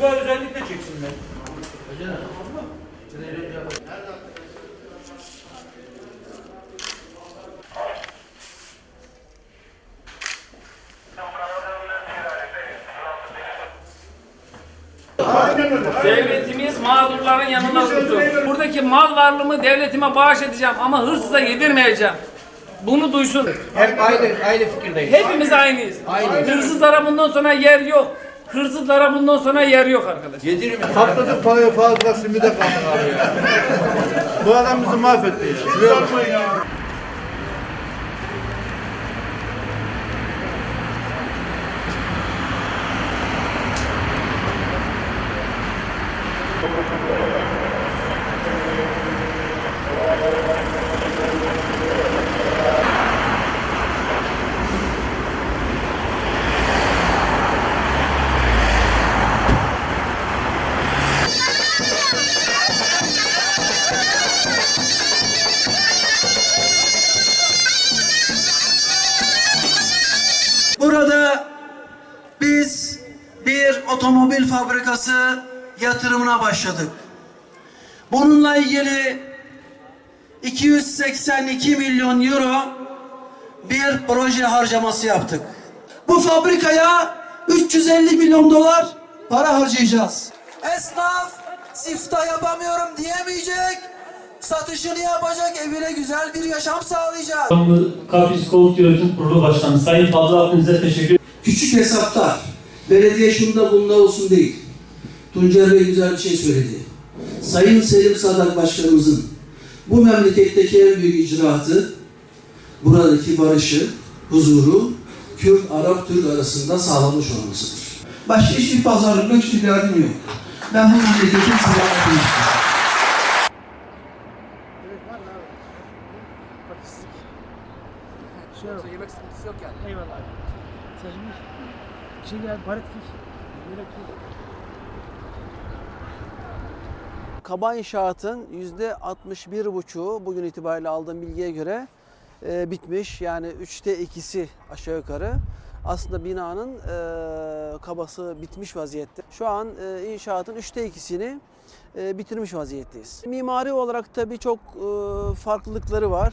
Tuğba özellikle çeksinler. Devletimiz mağdurların yanında dursun. Buradaki mal varlığımı devletime bağış edeceğim ama hırsıza yedirmeyeceğim. Bunu duysun. Hep aynı aynı fikirdeyiz. Hepimiz aynıyız. Hırsızlara bundan sonra yer yok. Hırsızlara bundan sonra yer yok arkadaş. Patladık parayı fazla simide kaldık abi ya. Bu adam bizi mahvetti ya. Burada bir otomobil fabrikası yatırımına başladık. Bununla ilgili 282 milyon euro bir proje harcaması yaptık. Bu fabrikaya 350 milyon dolar para harcayacağız. Esnaf siftah yapamıyorum diyemeyecek. Satışını yapacak, evine güzel bir yaşam sağlayacak. Kafis Kovuk Yönetim Kurulu Başkanı Sayın Fazıl Akınız'a teşekkür Küçük hesaplar. Belediye şunda bunda olsun değil. Tuncer Bey güzel bir şey söyledi. Sayın Selim Sadak Başkanımızın bu memleketteki en büyük icraatı buradaki barışı, huzuru Kürt, Arap, Türk arasında sağlamış olmasıdır. Başka hiçbir pazarlıkla hiçbir derdim yok. Ben bu memleketin silahını istiyorum. Kaba inşaatın yüzde 61,5'u bugün itibariyle aldığım bilgiye göre e, bitmiş. Yani üçte ikisi aşağı yukarı. Aslında binanın e, kabası bitmiş vaziyette. Şu an e, inşaatın üçte ikisini e, bitirmiş vaziyetteyiz. Mimari olarak tabii çok e, farklılıkları var.